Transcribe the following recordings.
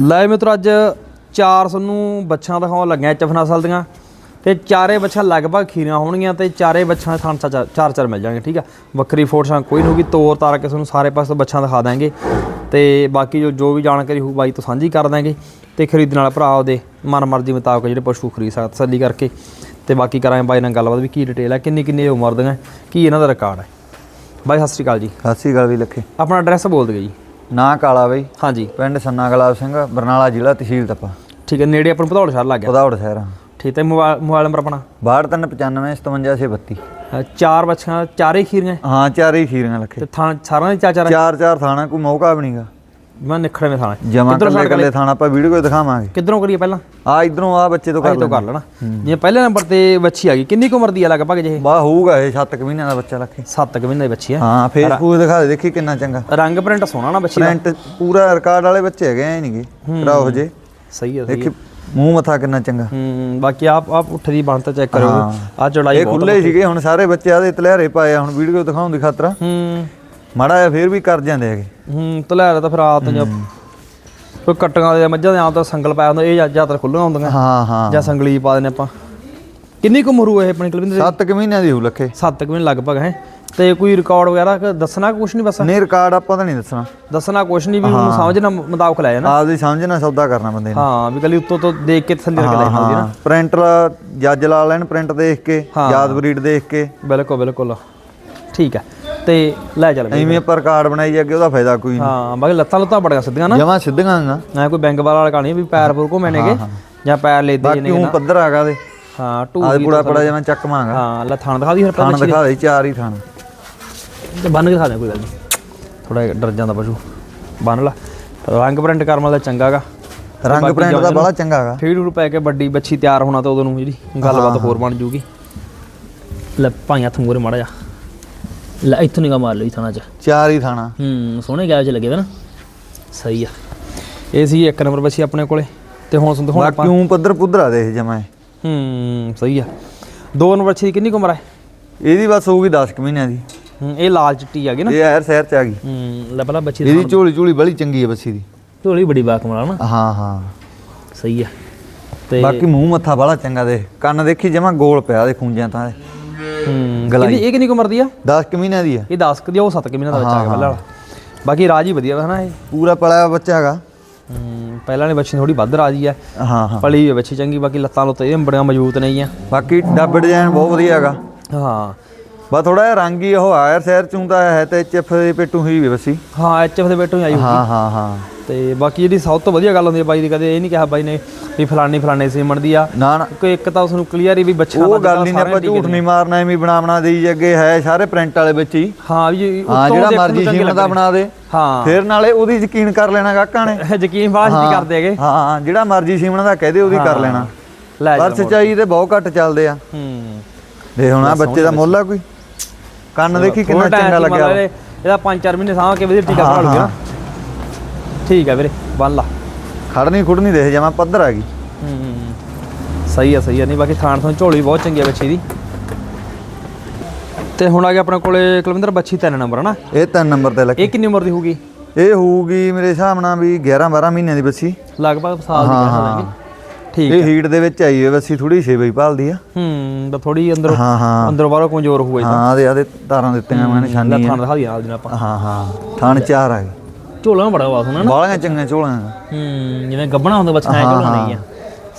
ਲੈ ਮਿੱਤਰੋ ਅੱਜ ਚਾਰ ਸਾਨੂੰ ਬੱਚਾ ਦਿਖਾਉਣ ਲੱਗਿਆ ਐਚਐਫ ਨਸਲ ਦੀਆਂ। ਤੇ ਚਾਰੇ ਬੱਚਾ ਲਗਭਗ ਖੀਰੀਆਂ ਹੋਣਗੀਆਂ ਤੇ ਚਾਰੇ ਬੱਚਾ ਥਾਂ ਚਾਰ ਚਾਰ ਮਿਲ ਜਾਣਗੇ ਠੀਕ ਆ? ਵੱਖਰੀ ਫੋਟੋਆਂ ਕੋਈ ਨਹੀਂ ਹੋਗੀ ਤੋਰ ਤਾਰ ਕੇ ਤੁਹਾਨੂੰ ਸਾਰੇ ਪਾਸੇ ਬੱਚਾ ਦਿਖਾ ਦਾਂਗੇ ਤੇ ਬਾਕੀ ਜੋ ਜੋ ਵੀ ਜਾਣਕਾਰੀ ਹੋਊ ਬਾਈ ਤੋਂ ਸਾਂਝੀ ਕਰ ਦਾਂਗੇ ਤੇ ਖਰੀਦਣ ਵਾਲਾ ਭਰਾ ਉਹਦੇ ਮਨ ਮਰਜ਼ੀ ਮੁਤਾਬਕ ਜਿਹੜੇ ਪਸ਼ੂ ਖਰੀਦ ਸਕਦਾ ਤਸੱਲੀ ਕਰਕੇ। ਤੇ ਬਾਕੀ ਕਰਾਂਗੇ ਬਾਈ ਨਾਲ ਗੱਲਬਾਤ ਵੀ ਕੀ ਡਿਟੇਲ ਹੈ ਕਿੰਨੀ ਕਿੰਨੀ ਉਮਰ ਦੀਆਂ ਕੀ ਇਹਨਾਂ ਦਾ ਰਿਕਾਰਡ ਹੈ ਬਾਈ ਸਤਿ ਸ਼੍ਰੀ ਅਕਾਲ ਜੀ। ਸਤਿ ਸ਼੍ਰੀ ਅਕਾਲ ਵੀ ਲੱਖੇ। ਆਪਣਾ ਐਡਰੈਸ ਬੋਲ ਦਿਓ ਜੀ। ਨਾਂ ਕਾਲਾ ਬਈ। ਹਾਂਜੀ। ਪਿੰਡ ਸੰਨਾ ਗੁਲਾਬ ਸਿੰਘ ਬਰਨਾਲਾ ਜ਼ਿਲ੍ਹਾ ਤਹਿਸੀਲ ਤਪਾ। ਠੀਕ ਹੈ ਨੇੜੇ ਆਪਣਾ ਭਦੌੜ ਸ਼ਹਿਰ ਲੱਗ ਗਿਆ। ਪਧੌੜ ਸ਼ਹਿਰ ਠੀਕ ਹੈ ਮੋਬਾਈਲ ਮੋਬਾਈਲ ਨੰਬਰ ਆਪਣਾ? 6295 5732 ਅ, ਚਾਰ ਬੱਚੀਆਂ ਚਾਰੇ ਖੀਰੀਆਂ? ਹਾਂ ਚਾਰੇ ਹੀ ਖੀਰੀਆਂ ਲੱਖੇ। ਤੇ ਥਾਂ ਸਾਰਿਆਂ ਦੇ ਚਾਰ ਚਾਰ? ਚਾਰ ਚਾਰ ਥਾਣਾ ਕੋਈ ਮੌਕਾ ਵੀ ਨਹੀਂਗਾ ਮੈਂ ਨਿਖੜੇ ਮੇ ਥਾਂ ਜਮਾ ਕਿੱਧਰੋਂ ਕੱਲੇ ਕੱਲੇ ਥਾਣਾ ਆਪਾਂ ਵੀਡੀਓ ਦਿਖਾਵਾਂਗੇ? ਕਿੱਧਰੋਂ ਕਰੀਏ ਪਹਿਲਾਂ? ਆ ਇਧਰੋਂ ਆ ਬੱਚੇ ਤੋਂ ਕਰ ਤੋਂ ਕਰ ਲੈਣਾ। ਜਿਵੇਂ ਪਹਿਲੇ ਨੰਬਰ ਤੇ ਬੱਚੀ ਆ ਗਈ। ਕਿੰਨੀ ਕੁ ਉਮਰ ਦੀ ਆ ਲਗਭਗ ਜੇ ਬਾ ਹੋਊਗਾ ਇਹ 7 ਮਹੀਨਿਆਂ ਦਾ ਬੱਚਾ ਲੱਖੇ। 7 ਕੁ ਮਹੀਨੇ ਦੀ ਬੱਚੀ ਆ। ਹਾਂ ਫੇਸਬੁੱਕ ਦਿਖਾ ਦੇ ਦੇਖੀ ਕਿੰਨਾ ਚੰਗਾ। ਰੰਗ ਪ੍ਰਿੰਟ ਸੋਹਣਾ ਨਾ ਬੱਚੀ ਦਾ। ਪ੍ਰਿੰਟ ਪੂਰਾ ਰਿਕਾਰਡ ਵਾਲੇ ਬੱਚੇ ਹੈਗੇ ਐ ਨਹੀਂਗੇ ਕਰਾਓ ਜੇ ਸਹੀ ਹੈ ਦੇਖੀ ਮੂੰਹ ਮੱਥਾ ਕਿੰਨਾ ਚੰਗਾ। ਹੂੰ ਬਾਕੀ ਆਪ ਆਪ ਉੱਠ ਦੀ ਬਣਤਾ ਚੈੱਕ ਕਰੋ। ਆ ਚੌੜਾਈ ਇਹ ਬਹੁਤ ਖੁੱਲੇ ਸੀਗੇ ਹੁਣ ਸਾਰੇ ਬੱਚੇ ਆਦੇ ਤਲਹਿਰੇ ਪਾਏ ਆ। ਹੁਣ ਵੀਡੀਓ ਦਿਖਾਉਣ ਦੀ ਖਾਤਰ। ਹੂੰ। ਮਾੜਾ ਜਿਹਾ ਫੇਰ ਵੀ ਕਰ ਜਾਂਦੇ ਹੈਗੇ। ਹੂੰ ਤਲੈਰ ਤਾਂ ਫਿਰ ਆਤ ਜਾਂ ਕੋਈ ਕਟੀਆਂ ਦੇ ਮੱਝਾਂ ਦੇ ਆਮ ਤਾਂ ਸੰਗਲ ਪਾਇਆ ਹੁੰਦਾ ਇਹ ਜ਼ਿਆਦਾਤਰ ਖੁੱਲੀਆਂ ਹੁੰਦੀਆਂ। ਹਾਂ ਹਾਂ। ਜਾਂ ਸੰਗਲੀ ਪਾ ਦਿੰਦੇ ਆਪਾਂ। ਕਿੰਨੀ ਕੁ ਹੋਏ ਇਹ ਆਪਣੀ ਕੁਲਵਿੰਦਰ 7 ਮਹੀਨਿਆਂ ਦੀ ਹੋਊ ਲੱਖੇ। 7 ਕੁ ਮਹੀਨੇ ਲਗਭਗ ਹੈ। ਤੇ ਕੋਈ ਰਿਕਾਰਡ ਵਗੈਰਾ ਕ- ਦੱਸਣਾ ਕੁਛ ਨਹੀਂ ਬਸ? ਨਹੀਂ ਰਿਕਾਰਡ ਆਪਾਂ ਤਾਂ ਨਹੀਂ ਦੱਸਣਾ। ਦੱਸਣਾ ਕੁਛ ਨਹੀਂ ਵੀ ਉਹਨੂੰ ਸਮਝਣਾ ਮੁਤਾਬਕ ਲੈ ਜਾਣਾ। ਆਪਦੀ ਸਮਝਣਾ ਸੌਦਾ ਕਰਨਾ ਬੰਦੇ ਨੇ। ਹਾਂ ਵੀ ਕੱਲੀ ਉੱਤੋਂ ਤੋਂ ਦੇਖ ਕੇ ਥੱਲੇ ਰੱਖ ਲੈ ਜਾਂਦੀ ਨਾ। ਹਾਂ। ਪ੍ਰਿੰਟ ਜੱਜ ਲਾ ਲੈਣ ਪ੍ਰਿੰਟ ਦੇਖ ਕੇ ਯਾਦ ਬਰੀਡ ਦੇਖ ਕੇ। ਬਿਲਕੁਲ ਬਿਲਕੁਲ। ਠੀਕ ਹੈ। ਤੇ ਲੈ ਚੱਲ ਬਈ। ਐਵੇਂ ਆਪਾਂ ਰਿਕਾਰਡ ਬਣਾਈ ਜਾਗੇ ਉਹਦਾ ਫਾਇਦਾ ਕੋਈ ਨਹੀਂ। ਹਾਂ ਬਾਕੀ ਲੱਤਾਂ ਲੁੱਤਾਂ ਬੜੀਆਂ ਸਿੱਧੀਆਂ ਨਾ। ਜਮਾ ਸਿੱਧੀਆਂ ਨਾ ਨਾ। ਕੋਈ ਬੈਂਕ ਵਾਲਾ ਕਹਾਣੀ ਵੀ ਪੈਰ ਪੂਰ ਘੁੰਮੇ ਨੇਗੇ ਜਾਂ ਪੈਰ ਲੈਦੇ ਬਾਕੀ ਨੇ। ਉਹ ਪੱਧਰ ਆਗਾ ਦੇ ਹਾਂ ਟੂ ਆਦੇ ਪੂੜਾ ਪੜਾ ਜਮਾ ਚੱਕ ਮਾਂਗਾ ਹਾਂ ਲੈ ਥਾਣ ਦਿਖਾ ਦੀ ਫਿਰ ਥਾਣ ਦਿਖਾ ਦੇ ਚਾਰ ਹੀ ਥਾਣ। ਤੇ ਬੰਨ ਕੇ ਦਿਖਾ ਦੇ ਕੋਈ ਗੱਲ ਨਹੀਂ ਥੋੜਾ ਡਰ ਜਾਂਦਾ ਪਸ਼ੂ। ਬੰਨ ਲਾ। ਰੰਗ ਪ੍ਰਿੰਟ ਕਰਮ ਵਾਲਾ ਚੰਗਾਗਾ ਰੰਗ ਪ੍ਰਿੰਟ ਦਾ ਬੜਾ ਚੰਗਾ ਹੈਗਾ ਫੀਡ ਨੂੰ ਪੈ ਕੇ ਵੱਡੀ ਬੱਚੀ ਤਿਆਰ ਹੋਣਾ ਤਾਂ ਉਦੋਂ ਨੂੰ ਜਿਹੜੀ। ਗੱਲਬਾਤ ਹੋਰ ਬਣ ਜੂਗੀ। ਲੈ ਭਾਈਆਂ ਹੱਥ ਮੂਰੇ ਮਾੜਾ ਜਾ ਲੈ ਇੱਥੋਂ ਨਿਗਾ ਮਾਰ ਲਈ ਥਾਣਾ ਚ। ਚਾਰ ਹੀ ਥਾਣਾ। ਹੂੰ ਸੋਹਣੇ ਗਾਇਬ ਚ ਲੱਗੇ ਵੇ ਨਾ। ਸਹੀ ਆ। ਇਹ ਸੀ ਇੱਕ ਨੰਬਰ ਬੱਚੀ ਆਪਣੇ ਕੋਲੇ। ਤੇ ਹੁਣ ਸੁਣ ਹੁਣ ਬਾਕੀ ਉਹ ਪੱਧਰ ਪੁੱਧਰਾ ਦੇ ਜਮਾ। ਹੂੰ ਸਹੀ ਆ। ਦੋ ਨੰਬਰ ਬੱਚੀ ਦੀ ਕਿੰਨੀ ਕੁ ਉਮਰ ਹੈ ਇਹਦੀ ਬਸ ਹੋਊਗੀ 10 ਕੁ ਮਹੀਨਿਆਂ ਦੀ। ਹੂੰ ਇਹ ਲਾਲ ਚਿੱਟੀ ਆ ਗਈ ਨਾ। ਇਹ ਐਰ ਸ਼ਹਿਰ ਚ ਆ ਗਈ। ਹੂੰ ਲੈ ਪਹਿਲਾਂ ਬੱਚੀ ਦੀ ਇਹਦੀ ਝੋਲੀ ਝੋਲੀ ਬੜੀ ਚੰਗੀ ਹੈ ਬੱਸੀ ਦੀ। ਢੋਲੀ ਬੜੀ ਬਾਕਮਾਲ ਨਾ। ਹਾਂ ਹਾਂ। ਸਹੀ ਆ। ਤੇ ਬਾਕੀ ਮੂੰਹ ਮੱਥਾ ਬੜਾ ਚੰਗਾ ਦੇ ਕੰਨ ਦੇਖੀ ਜਮਾ ਗੋਲ ਪਿਆ ਦੇ ਖੂੰਜਾਂ ਤਾਂ। ਹੂੰ ਇਹ ਕਿੰਨੀ ਕੁ ਉਮਰ ਦੀ ਆ? 10 ਕੁ ਮਹੀਨਿਆਂ ਦੀ ਹੈ ਇਹ 10 ਕੁ ਦੀ ਆ, ਉਹ 7 ਕੁ ਮਹੀਨਾ ਦਾ ਬੱਚਾ ਹੈਗਾ ਪਹਿਲਾਂ ਵਾਲਾ। ਬਾਕੀ ਰਾਜ ਹੀ ਵਧੀਆ ਵਾ ਹਨਾ ਇਹ? ਪੂਰਾ ਪਲਿਆ ਬੱਚਾ ਹੈਗਾ। ਹੂੰ ਪਹਿਲਾਂ ਵਾਲੀ ਬੱਚੀ ਥੋੜੀ ਵੱਧ ਰਾਜੀ ਆ। ਹਾਂ ਹਾਂ। ਪਲੀ ਹੋਈ ਬੱਚੀ ਚੰਗੀ ਬਾਕੀ ਲੱਤਾਂ ਲੁੱਤਾਂ ਇਹ ਬੜੀਆਂ ਮਜ਼ਬੂਤ ਨਹੀਂ ਆ ਬਾਕੀ ਡੱਬ ਡਿਜ਼ਾਈਨ ਬਹੁਤ ਵਧੀਆ ਹੈਗਾ। ਹਾਂ। ਬਸ ਥੋੜਾ ਜਿਹਾ ਰੰਗ ਹੀ ਉਹ ਆਇਰ ਸ਼ਹਿਰ ਚੋਂ ਤਾਂ ਹੈ ਤੇ ਚਿਫ ਦੇ ਪੇਟੂ ਹੀ ਵੀ ਬੱਸੀ। ਹਾਂ ਐਚਐਫ ਦੇ ਬੇਟੋਂ ਹੀ ਆਈ ਹਾਂ ਹਾਂ ਹਾਂ। ਤੇ ਬਾਕੀ ਜਿਹੜੀ ਸਭ ਤੋਂ ਵਧੀਆ ਗੱਲ ਹੁੰਦੀ ਹੈ ਬਾਈ ਦੀ ਕਦੇ ਇਹ ਨਹੀਂ ਕਿਹਾ ਬਾਈ ਨੇ ਵੀ ਫਲਾਨੀ ਫਲਾਣੇ ਸੀਮਣ ਦੀ ਆ। ਨਾ ਨਾ। ਕੋਈ ਇੱਕ ਤਾਂ ਉਸ ਨੂੰ ਕਲੀਅਰ ਹੀ ਵੀ ਬੱਚਾ ਉਹ ਗੱਲ ਨਹੀਂ ਆਪਾਂ ਝੂਠ ਨਹੀਂ ਮਾਰਨਾ ਐਵੇਂ ਬਣਾਉਣਾ ਦੇਈ ਅੱਗੇ ਹੈ ਸਾਰੇ ਪ੍ਰਿੰਟ ਵਾਲੇ ਵਿੱਚ ਹੀ। ਹਾਂ ਵੀ ਹਾਂ ਜਿਹੜਾ ਮਰਜ਼ੀ ਸੀਮਨ ਦਾ ਬਣਾ ਦੇ। ਹਾਂ। ਫਿਰ ਨਾਲੇ ਉਹਦੀ ਯਕੀਨ ਕਰ ਲੈਣਾ ਗਾਹਕਾਂ ਨੇ। ਯਕੀਨ ਬਾਅਦ ਹੀ ਕਰਦੇ ਹੈਗੇ। ਹਾਂ ਜਿਹੜਾ ਮਰਜ਼ੀ ਸੀਮਨ ਦਾ ਕਹਦੇ ਉਹਦੀ ਕਰ ਲੈਣਾ। ਲੈ ਪਰ ਸੱਚਾਈ ਤੇ ਬਹੁਤ ਘੱਟ ਚੱਲਦੇ ਆ। ਹੂੰ। ਦੇ ਹੁਣ ਆ ਬੱਚੇ ਦਾ ਮੁੱਲ ਆ ਕੋਈ? ਕੰਨ ਦੇਖੀ ਕਿੰਨਾ ਚੰਗਾ ਲੱਗਿਆ ਇਹਦਾ 5-4 ਮਹੀਨੇ ਸਾਂਭ ਕੇ ਵਧੀਆ ਟੀਕਾ ਭਰਾ ਲੂਗਾ ਨਾ। ਠੀਕ ਹੈ ਵੀਰੇ ਬੰਨ ਲਾ। ਖੜਨੀ ਖੁੜਨੀ ਦੇਖ ਜਾਵਾਂ ਪੱਧਰ ਆ ਗਈ। ਹੂੰ ਸਹੀ ਆ ਸਹੀ ਆ ਨਹੀਂ ਬਾਕੀ ਥਾਣ ਤੋਂ ਝੋਲੀ ਬਹੁਤ ਚੰਗੀ ਆ ਬੱਚੀ ਦੀ। ਤੇ ਹੁਣ ਆ ਗਿਆ ਆਪਣੇ ਕੋਲੇ ਕੁਲਵਿੰਦਰ ਬੱਚੀ ਤਿੰਨ ਨੰਬਰ ਹਨਾ ਇਹ ਤਿੰਨ ਨੰਬਰ ਤੇ ਲੱਗੀ। ਇਹ ਕਿੰਨੀ ਉਮਰ ਦੀ ਹੋਊਗੀ? ਇਹ ਹੋਊਗੀ ਮੇਰੇ ਹਿਸਾਬ ਨਾਲ ਵੀ 11 12 ਮਹੀਨਿਆਂ ਦੀ ਬੱਸੀ ਲਗਭਗ ਸਾਲ ਦੀ ਕਹਿ ਸਕਦੇ ਠੀਕ ਇਹ ਹੀਟ ਦੇ ਵਿੱਚ ਆਈ ਹੋਈ ਬੱਸੀ ਥੋੜੀ ਛੇ ਭਾਲਦੀ ਆ। ਹੂੰ ਤਾਂ ਥੋੜੀ ਅੰਦਰੋਂ ਹਾਂ ਹਾਂ। ਅੰਦਰੋਂ ਬਾਹਰੋਂ ਕਮਜ਼ੋਰ ਹੋਊਗਾ ਇਹ ਹਾਂ ਆਦੇ ਆਦੇ ਤਾਰਾਂ ਦਿੱਤੀਆਂ ਮੈਂ ਤਾਂ ਨਿਸ਼ਾਨੀ ਥਾਣ ਦਿਖਾ ਦਿਆ ਨਾਲ ਦੀ ਆਪਾਂ। ਹਾਂ ਹਾਂ। ਥਣ ਚਾਰ ਆ ਝੋਲਾ ਬੜਾ ਵਾਸ ਹੋਣਾ ਨਾ। ਬਾਲੀਆਂ ਚੰਗੀਆਂ ਝੋਲਾਂ ਹੂੰ ਜਿਵੇਂ ਗੱਬਣਾ ਹੁੰਦਾ ਬੱਚਾ ਐ ਝੋਲਾ ਨਹੀਂ ਆ।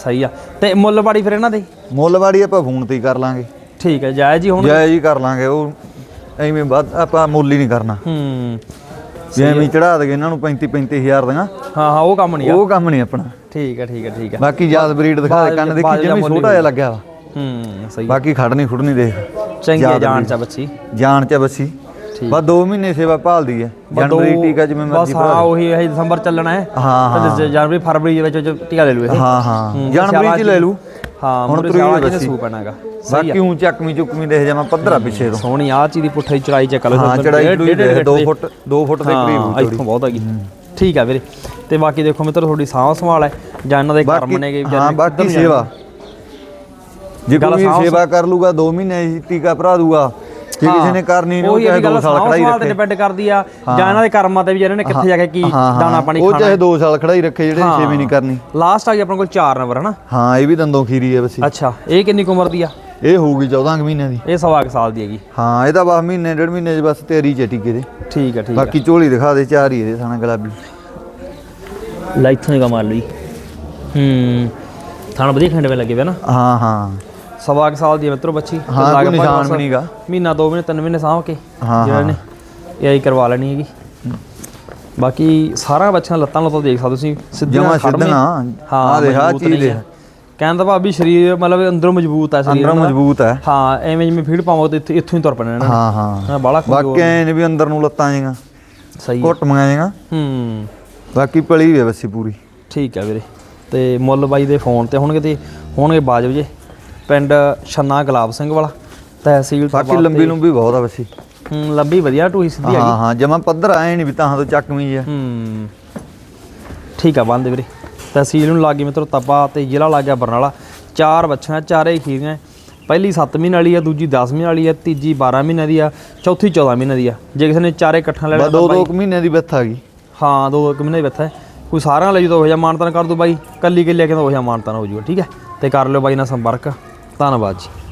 ਸਹੀ ਆ। ਤੇ ਮੁੱਲ ਬਾੜੀ ਫਿਰ ਇਹਨਾਂ ਦੇ? ਮੁੱਲਵਾੜੀ ਆਪਾਂ ਫੋਨ ਤੇ ਹੀ ਕਰ ਲਾਂਗੇ। ਠੀਕ ਹੈ ਜਾਇਜ਼ ਹੀ ਹੁਣ ਜੈ ਜੀ ਕਰ ਲਾਂਗੇ ਉਹ ਐਵੇਂ ਵੱਧ ਆਪਾਂ ਮੁੱਲ ਹੀ ਨਹੀਂ ਕਰਨਾ। ਹੂੰ। ਜੇ ਐਵੇਂ ਚੜਾ ਦਗੇ ਇਹਨਾਂ ਨੂੰ 35 35000 ਦੀਆਂ। ਹਾਂ ਹਾਂ ਉਹ ਕੰਮ ਨਹੀਂ ਆ। ਉਹ ਕੰਮ ਨਹੀਂ ਆਪਣਾ। ਠੀਕ ਹੈ ਠੀਕ ਹੈ ਠੀਕ ਹੈ। ਬਾਕੀ ਯਾਦ ਬਰੀਡ ਦਿਖਾ ਦੇ ਕੰਨ ਦੇਖੀ ਜਿਵੇਂ ਛੋਟਾ ਜਿਹਾ ਲੱਗਿਆ ਵਾ। ਹੂੰ ਸਹੀ ਬਾਕੀ ਖੜਨੀ ਖੁੜਨੀ ਦੇਖ। ਚੰਗੀ ਜਾਣ ਚ ਬੱਚੀ। ਜਾਨ ਚ ਬੱਸੀ। ਬਸ 2 ਮਹੀਨੇ ਸੇਵਾ ਭਾਲਦੀ ਹੈ। ਜਨਵਰੀ ਟੀਕਾ ਜਿਵੇਂ ਬਸ ਮਰਜ਼ੀ ਹਾਂ ਉਹੀ ਇਹ ਦਸੰਬਰ ਚੱਲਣਾ ਹੈ। ਹਾਂ ਜਨਵਰੀ ਫਰਵਰੀ ਦੇ ਵਿੱਚ ਟੀਕਾ ਲੈ ਲੂ ਹਾਂ ਹਾਂ। ਜਨਵਰੀ ਚ ਲੈ ਲੂ। ਹਾਂ ਹੁਣ ਤੁਰੀ ਹੋਈ ਸੂ ਪੈਣਾਗਾ ਬਾਕੀ ਉਂ ਚੱਕਵੀਂ ਚੁੱਕਵੀਂ ਦੇਖ ਜਾਵਾਂ ਪੱਧਰਾ ਪਿੱਛੇ ਤੋਂ। ਸੋਹਣੀ ਆ ਚੀਜ਼ ਦੀ ਪੁੱਠੀ ਚੜਾਈ ਚੱਕ ਲਓ। ਹਾਂ ਚੜਾਈ ਡੂਈ ਦੇਖ 2 ਫੁੱਟ 2 ਫੁੱਟ ਦੇ ਕਰੀਬ ਇੱਥੋਂ ਬਹੁਤ ਹੈਗੀ। ਠੀਕ ਆ ਵੀਰੇ। ਤੇ ਬਾਕੀ ਦੇਖੋ ਮਿੱਤਰ ਤੁਹਾਡੀ ਸਾਂਭ ਸੰਭਾਲ ਹੈ। ਜਾਂ ਇਹਨਾਂ ਦੇ ਕਰਮ ਨੇਗੇ ਹਾਂ ਬਾਕੀ ਸੇਵਾ। ਜੇ ਕੋਈ ਸੇਵਾ ਕਰ ਲੂਗਾ 2 ਮਹੀਨੇ ਹੀ ਟੀਕਾ ਭਰਾ ਦੂਗਾ। ਜੇ ਕਿਸੇ ਨੇ ਕਰਨੀ ਨਹੀਂ ਉਹ ਉਹੀ ਚਾਹੇ ਇਹ ਗੱਲ 2 ਸਾਲ ਖੜਾਈ ਤੇ ਰੱਖੇ। ਡਿਪੈਂਡ ਕਰਦੀ ਆ ਜਾਂ ਇਹਨਾਂ ਦੇ ਕਰਮਾਂ ਤੇ ਵੀ ਇਹਨਾਂ ਨੇ ਕਿੱਥੇ ਜਾ ਕੇ ਕੀ ਦਾਣਾ ਪਾਣੀ ਉਹ ਖਾਣਾ। ਚਾਹੇ 2 ਸਾਲ ਖੜਾਈ ਰੱਖੇ ਜਿਹੜੇ ਹਾਂ। 6 ਵੀ ਨਹੀਂ ਕਰਨੀ। ਲਾਸਟ ਆ ਗਈ ਆਪਣੇ ਕੋਲ 4 ਨੰਬਰ ਹਨਾ? ਹਾਂ ਇਹ ਵੀ ਦੰਦੋਂ ਖੀਰੀ ਹੈ ਬਸੀ ਅੱਛਾ ਇਹ ਕਿੰਨੀ ਉਮਰ ਦੀ ਆ? ਇਹ ਹੋਊਗੀ 14 ਕੁ ਮਹੀਨਿਆਂ ਦੀ। ਇਹ ਸਵਾ ਕੁ ਸਾਲ ਦੀ ਹੈਗੀ। ਹਾਂ ਇਹਦਾ ਬਸ ਮਹੀਨੇ ਡੇਢ ਮਹੀਨੇ ਚ ਬਸ ਤੇਰੀ ਚ ਟਿੱਕੇ ਦੇ ਠੀਕ ਆ ਠੀਕ ਆ। ਬਾਕੀ ਝੋਲੀ ਦਿਖਾ ਦੇ ਚਾਰ ਹੀ ਇਹਦੇ ਸਾਨਾ ਗੁਲਾਬੀ। ਲਾਈਥੋਂ ਨਿਗਾ ਮਾਰ ਲਈ ਹੂੰ ਥਾਣਾ ਵਧੀਆ ਖੰਡੇ ਵੇ ਲੱਗੇ ਵੇ ਨਾ। ਹਾਂ ਹਾਂ। ਸਵਾ ਕੁ ਸਾਲ ਦੀ ਮਿੱਤਰੋ ਬੱਚੀ ਤੇ ਹਾਂ, ਕੋਈ ਲਗਭਗ ਨਿਸ਼ਾਨ ਬਸ ਵੀ ਨੀਗਾ। ਮਹੀਨਾ ਦੋ ਮਹੀਨੇ ਤਿੰਨ ਮਹੀਨੇ ਸਾਂਭ ਕੇ ਹਾਂ, ਜਿਹੜਾ। ਨੇ ਇਹ ਆਈ ਕਰਵਾ ਲੈਣੀ ਹੈਗੀ ਬਾਕੀ ਸਾਰਾ ਬੱਚਿਆਂ ਲੱਤਾਂ ਲੱਤਾਂ ਦੇਖ ਸਕਦੇ ਤੁਸੀਂ ਸਿੱਧੀਆਂ ਜਮਾਂ। ਸਿੱਧੀਆਂ। ਹਾਂ ਆਹ ਦੇਖ, ਆਹ ਮਜ਼ਬੂਤ ਚੀਜ਼ ਨਹੀਂ ਦੇਖ। ਹੈ। ਕਹਿਣ ਦਾ ਭਾਬੀ ਸਰੀਰ ਮਤਲਬ ਅੰਦਰੋਂ ਮਜ਼ਬੂਤ ਹੈ ਸਰੀਰ ਅੰਦਰੋਂ ਇਹਨਾਂ ਦਾ। ਮਜ਼ਬੂਤ ਹੈ ਹਾਂ ਐਵੇਂ ਜਿਵੇਂ ਫੀਡ ਪਾਵਾਂਗੇ ਤੇ ਇੱਥੇ- ਇੱਥੋਂ ਹੀ ਤੁਰ ਪੈਣਾ ਇਹਨਾਂ ਨੇ ਹਾਂ ਹਾਂ ਹਾਂ ਬਾਲਾ ਬਾਕੀ ਐ ਨੇ ਵੀ ਅੰਦਰ ਨੂੰ ਲੱਤਾਂ ਜੀਆਂ ਸਹੀ ਹੈ। ਘੁੱਟਮੀਆਂ ਜੀਆਂ ਹੂੰ ਬਾਕੀ ਪਲੀ ਵੀ ਹੈ ਬੱਸੀ ਪੂਰੀ ਠੀਕ ਹੈ ਵੀਰੇ ਤੇ ਮੁੱਲ ਬਾਈ ਦੇ ਫੋਨ ਤੇ ਹੋਣਗੇ ਤੇ ਹੋਣਗੇ ਬਾਜਬ ਜੇ ਪਿੰਡ ਛੰਨਾ ਗੁਲਾਬ ਸਿੰਘ ਵਾਲਾ ਤਹਿਸੀਲ ਬਾਕੀ ਲੰਬੀ ਲੰਬੀ ਬਹੁਤ ਆ ਬੱਸੀ ਹੂੰ ਲੰਬੀ ਵਧੀਆ ਟੂਈ ਸਿੱਧੀ ਹੈਗੀ। ਹਾਂ ਹਾਂ ਜਮਾ ਪੱਧਰ ਆਏ ਨਹੀਂ ਵੀ ਤਾਂ ਤੋਂ ਚੱਕਵੀਂ ਆ। ਹੂੰ ਠੀਕ ਆ ਬੰਦੇ ਵੀਰੇ। ਤਹਿਸੀਲ ਨੂੰ ਲੱਗੀ ਮਿੱਤਰੋ ਤਪਾ ਤੇ ਜ਼ਿਲ੍ਹਾ ਲੱਗ ਗਿਆ ਬਰਨਾਲਾ। ਚਾਰ ਬੱਚੀਆਂ ਚਾਰੇ ਹੀ ਖੀਰੀਆਂ। ਪਹਿਲੀ 7 ਮਹੀਨੇ ਵਾਲੀ ਆ ਦੂਜੀ 10 ਮਹੀਨੇ ਵਾਲੀ ਆ ਤੀਜੀ 12 ਮਹੀਨੇ ਦੀ ਆ ਚੌਥੀ 14 ਮਹੀਨੇ ਦੀ ਆ। ਜੇ ਕਿਸੇ ਨੇ ਚਾਰੇ ਇਕੱਠਾ ਲੈਣਾ ਬਸ ਦੋ ਦੋ ਕੁ ਮਹੀਨਿਆਂ ਦੀ ਬੱਥ ਆ ਗਈ। ਹਾਂ ਦੋ ਦੋ ਮਹੀਨੇ ਹੈ। ਕੋਈ ਸਾਰਿਆਂ ਲਈ ਜਦੋਂ ਹੋ ਜਾ ਮਾਨਤਨ ਕਰ ਦੋ ਬਾਈ ਕੱਲੀ ਕੱਲੀ ਕੇ ਤਾਂ ਹੋ ਜਾ ਮਾਨਤਨ ਹੋ ਜੂਗਾ ਠੀਕ ਹੈ? ਤੇ ਕਰ ਲਿਓ ਬਾਈ ਨਾਲ ਸੰਪਰਕ। ਧੰਨਵਾਦ ਜੀ।